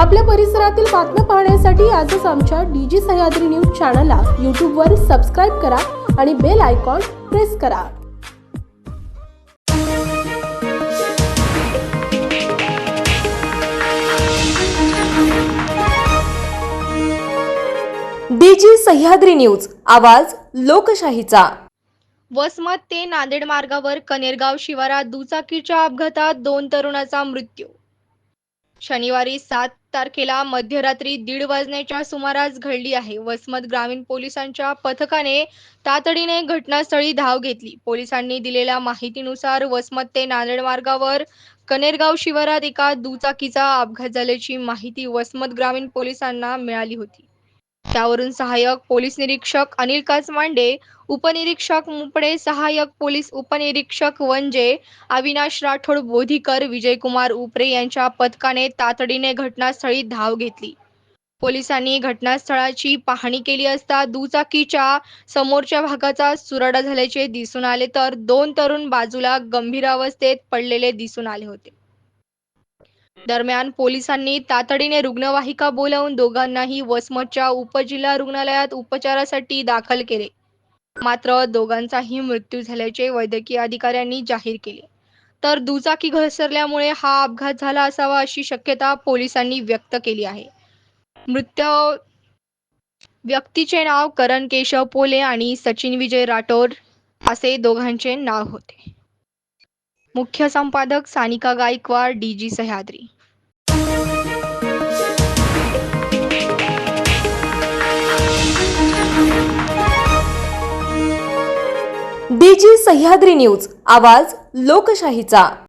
आपल्या परिसरातील बातम्या पाहण्यासाठी आजच आमच्या डीजी सह्याद्री न्यूज चॅनलला यूट्यूबवर सबस्क्राईब करा आणि बेल आयकॉन प्रेस करा. डीजी सह्याद्री न्यूज आवाज लोकशाहीचा. वसमत ते नांदेड मार्गावर कनेरगाव शिवारात दुचाकीच्या अपघातात दोन तरुणाचा मृत्यू. शनिवारी सात तारखेला मध्यरात्री दीड वाजण्याच्या सुमारास घडली आहे. वसमत ग्रामीण पोलिसांच्या पथकाने तातडीने घटनास्थळी धाव घेतली. पोलिसांनी दिलेल्या माहितीनुसार वसमत ते नांदेड मार्गावर कनेरगाव शिवारात एका दुचाकीचा अपघात झाल्याची माहिती वसमत ग्रामीण पोलिसांना मिळाली होती. त्यावरून सहाय्यक पोलीस निरीक्षक अनिल काचमांडे उपनिरीक्षक मुपडे सहाय्यक पोलीस उपनिरीक्षक वंजे अविनाश राठोड बोधीकर विजयकुमार उपरे यांच्या पथकाने तातडीने घटनास्थळी धाव घेतली. पोलिसांनी घटनास्थळाची पाहणी केली असता दुचाकीच्या समोरच्या भागाचा सुराडा झाल्याचे दिसून आले तर दोन तरुण बाजूला गंभीर अवस्थेत पडलेले दिसून आले होते. दरम्यान पोलिसांनी तातडीने रुग्णवाहिका बोलावून दोघांनाही वसमतच्या उपजिल्हा रुग्णालयात उपचारासाठी दाखल केले. मात्र दोघांचाही मृत्यू झाल्याचे वैद्यकीय अधिकाऱ्यांनी जाहीर केले. तर दुचाकी घसरल्यामुळे हा अपघात झाला असावा अशी शक्यता पोलिसांनी व्यक्त केली आहे. मृत व्यक्तीचे नाव करण केशव पोले आणि सचिन विजय राठोड असे दोघांचे नाव होते. मुख्य संपादक Sanika Gaikwad DG Sahyadri. DG Sahyadri news आवाज लोकशाहीचा.